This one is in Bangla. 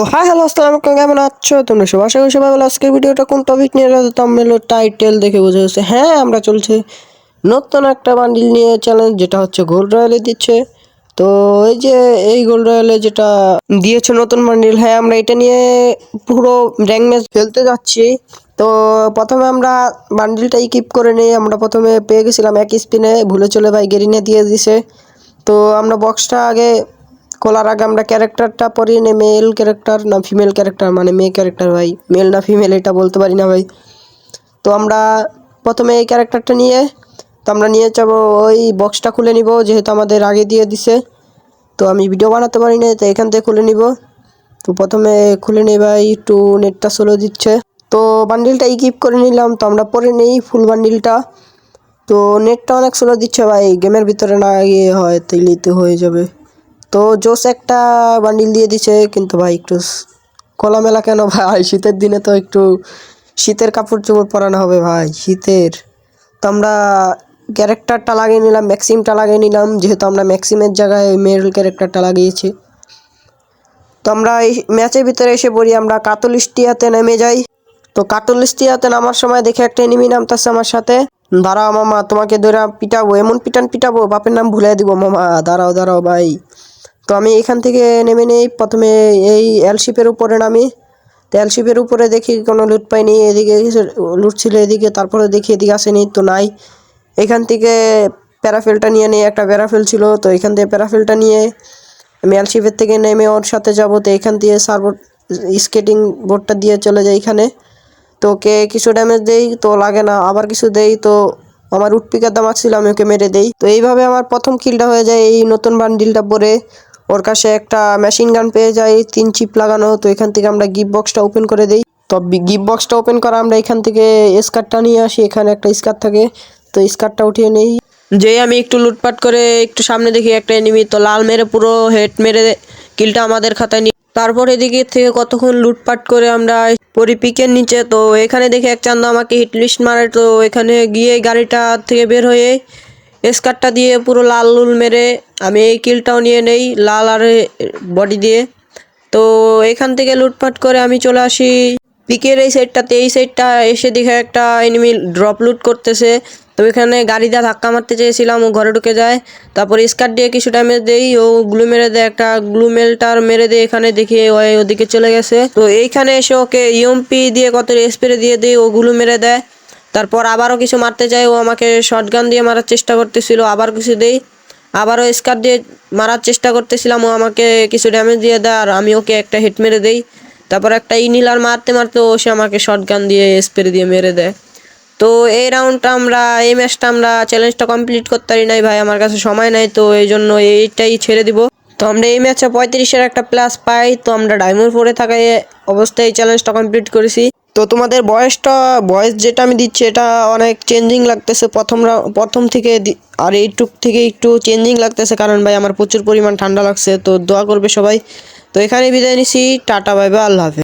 তো হাই হ্যালো আসসালামু কেমন আছো? তোমরা সবাই আশা করি সবাই ভালো। আজকের ভিডিওটা কোন টপিক নিয়ে? তাম্বেল টাইটেল দেখে বোঝা যাচ্ছে। হ্যাঁ আমরা চলছে নতুন একটা বান্ডিল নিয়ে চ্যালেঞ্জ যেটা হচ্ছে গোল্ড রয়্যালে দিচ্ছে। তো এই যে, এই গোল্ড রয়্যালে যেটা দিয়েছে নতুন বান্ডিল হ্যাঁ আমরা এটা নিয়ে পুরো র্যাঙ্ক ম্যাচ খেলতে যাচ্ছি। তো প্রথমে আমরা বান্ডিলটাই কিপ করে নিই। আমরা প্রথমে পেয়ে গেছিলাম এক স্পিনে ভুলে চলে ভাই গেরিনে দিয়ে দিছে। তো আমরা বক্সটা আগে খোলার আগে আমরা ক্যারেক্টারটা পরিয়ে নিই মেল ক্যারেক্টার না ফিমেল ক্যারেক্টার মানে মেয়ে ক্যারেক্টার ভাই। মেল না ফিমেল এটা বলতে পারি না ভাই। তো আমরা প্রথমে এই ক্যারেক্টারটা নিয়ে, তো আমরা নিয়ে যাব ওই বক্সটা খুলে নিব, যেহেতু আমাদের আগে দিয়ে দিছে। তো আমি ভিডিও বানাতে পারি না তো এখান থেকে খুলে নিব। তো প্রথমে খুলে নিই ভাই, একটু নেটটা স্লো দিচ্ছে। তো বান্ডিলটা ইকিপ করে নিলাম, তো আমরা পরে নেই ফুল বান্ডিলটা তো নেটটা অনেক স্লো দিচ্ছে ভাই গেমের ভিতরে না ইয়ে হয়, তো হয়ে যাবে। তো জোস একটা বান্ডিল দিয়ে দিছে, কিন্তু ভাই একটু খোলামেলা কেন ভাই? শীতের দিনে তো একটু শীতের কাপড় চোপড় পরানো হবে ভাই, শীতের। তো আমরা ক্যারেক্টারটা লাগিয়ে নিলাম ম্যাক্সিমটা লাগিয়ে নিলাম, যেহেতু আমরা ম্যাক্সিমের জায়গায় মেরুল ক্যারেক্টারটা লাগিয়েছি। তো আমরা এই ম্যাচের ভিতরে এসে পড়ি, আমরা কাতলিস্টিয়াতে নেমে যাই। তো কাতলিস্টিয়াতে নামার সময় দেখে একটা এনিমি নামতেছে আমার সাথে। দাঁড়াও মামা, তোমাকে ধরে পিটাবো, এমন পিটান পিটাবো, বাপের নাম ভুলে দিব মামা। দাঁড়াও দাঁড়াও ভাই। তো আমি এখান থেকে নেমে নেই। প্রথমে এই এলশিপের উপরে নামি। তো এলশিপের উপরে দেখি কোনো লুট পাইনি এদিকে লুট ছিল এদিকে, তারপরে দেখি এদিকে আসেনি, তো নাই। এখান থেকে প্যারাফেলটা নিয়ে নেই। একটা প্যারাফেল ছিল, তো এখান থেকে প্যারাফেলটা নিয়ে আমি এলশিপের থেকে নেমে ওর সাথে যাব। তো এখান দিয়ে সার্বোর্ড স্কেটিং বোর্ডটা দিয়ে চলে যাই এখানে। তো ওকে কিছু ড্যামেজ দেই, তো লাগে না। আবার কিছু দেই, তো আমার উটপিকার দাম আসছিল, আমি ওকে মেরে দেই। তো এইভাবে আমার প্রথম কিলটা হয়ে যায় এই নতুন বান্ডিলটা পরে। ওর কাছে একটা মেশিন গান পেয়ে যাই তিন চিপ লাগানো, তো এখান থেকে আমরা গিফট বক্সটা ওপেন করে দেই। তো গিফট বক্সটা ওপেন করা আমরা এখান থেকে স্কার্টটা নিয়ে আসি, এখানে একটা স্কার্ট থাকে। তো স্কার্টটা উঠিয়ে নেই। যেই আমি একটু লুটপাট করে একটু সামনে দেখি একটা এনিমি তো লাল মেরে পুরো হেড মেরে কিলটা আমাদের খাতায় নিয়ে তারপর এদিকে থেকে কতক্ষণ লুটপাট করে আমরা পরি পিকের নিচে, তো এখানে দেখে এক চান্দা আমাকে হিট লিস্ট মারে, তো এখানে গিয়ে গাড়িটা থেকে বের হয়ে স্কারটা দিয়ে পুরো লাল লুল মেরে আমি এই কিলটাও নিয়ে নেই, লাল আর বডি দিয়ে। তো এখান থেকে লুটপাট করে আমি চলে আসি। পিকের এই সাইডটাতে এই সাইডটা এসে দেখে একটা এনিমি ড্রপ লুট করতেছে। তো এখানে গাড়ি দিয়ে ধাক্কা মারতে চেয়েছিলাম, ও ঘরে ঢুকে যায়। তারপর স্কার দিয়ে কিছু ড্যামেজ দেই, ও গ্লু মেরে দেয়, একটা গ্লু মেলটার মেরে দিয়ে এখানে দেখি ওদিকে চলে গেছে। তো এইখানে এসে ওকে ইউএমপি দিয়ে কত স্প্রে দিয়ে দিই, ও গ্লু মেরে দেয়। তারপর আবারও কিছু মারতে চাই ও আমাকে শটগান দিয়ে মারার চেষ্টা করতেছিল, আবার কিছু দেই। আবারও স্কার দিয়ে মারার চেষ্টা করতেছিলাম, ও আমাকে কিছু ড্যামেজ দিয়ে দেয় আর আমি ওকে একটা হিট মেরে দেই। তারপর একটা ইনিলার মারতে মারতে ও সে আমাকে শটগান দিয়ে স্প্রে দিয়ে মেরে দেয়। তো এই রাউন্ডটা আমরা, এই ম্যাচটা আমরা চ্যালেঞ্জটা কমপ্লিট করতে পারি নাই ভাই, আমার কাছে সময় নাই, তো এই জন্য এইটাই ছেড়ে দিব। তো আমরা এই ম্যাচে পঁয়ত্রিশের একটা প্লাস পাই, তো আমরা ডায়মন্ড ফোরে থাকা এই অবস্থায় এই চ্যালেঞ্জটা কমপ্লিট করেছি। তো তোমাদের বয়সটা, বয়স যেটা আমি দিচ্ছি, এটা অনেক চেঞ্জিং লাগতেছে। প্রথম প্রথম থেকে আর এইটুক থেকে একটু চেঞ্জিং লাগতেছে। কারণ ভাই, আমার প্রচুর পরিমাণ ঠান্ডা লাগছে, তো দোয়া করবে সবাই। তো এখানে বিদায় নিছি। টাটা বাই আল্লাহ হাফেজ।